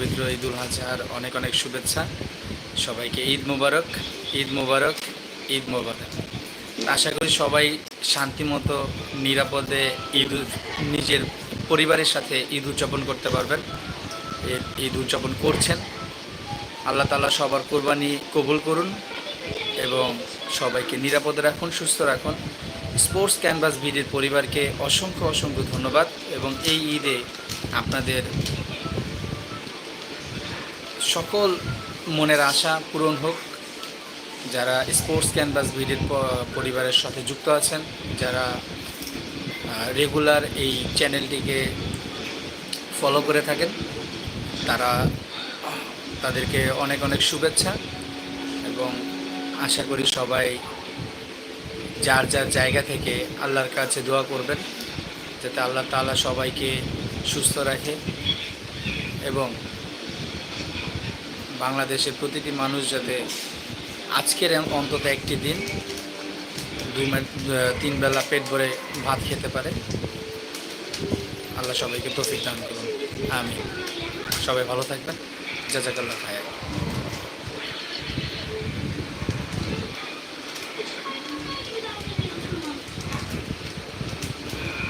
পবিত্র ঈদুল হাজার অনেক অনেক শুভেচ্ছা। সবাইকে ঈদ মুবারক, ঈদ মোবারক ঈদ মোবারক। আশা করি সবাই শান্তিমতো নিরাপদে ঈদ নিজের পরিবারের সাথে ঈদ উদযাপন করতে পারবেন। ঈদ উদযাপন করছেন। আল্লাহ তালা সবার কোরবানি কবুল করুন এবং সবাইকে নিরাপদে রাখুন, সুস্থ রাখুন। স্পোর্টস ক্যানভাস ভিডির পরিবারকে অসংখ্য অসংখ্য ধন্যবাদ এবং এই ঈদে আপনাদের সকল মনের আশা পূরণ হোক। যারা স্পোর্টস ক্যানভাস ভিডির পরিবারের সাথে যুক্ত আছেন, যারা রেগুলার এই চ্যানেলটিকে ফলো করে থাকেন, তারা তাদেরকে অনেক অনেক শুভেচ্ছা এবং আশা করি সবাই যার যার জায়গা থেকে আল্লাহর কাছে দোয়া করবেন, যাতে আল্লাহ তালা সবাইকে সুস্থ রাখে এবং বাংলাদেশের প্রতিটি মানুষ যাতে আজকের অন্তত একটি দিন, দুই তিন বেলা পেট ভরে ভাত খেতে পারে। আল্লাহ সবাইকে তফিক দান করুন। আমি সবাই ভালো থাকবেন। জাজাকাল্লাহ খায়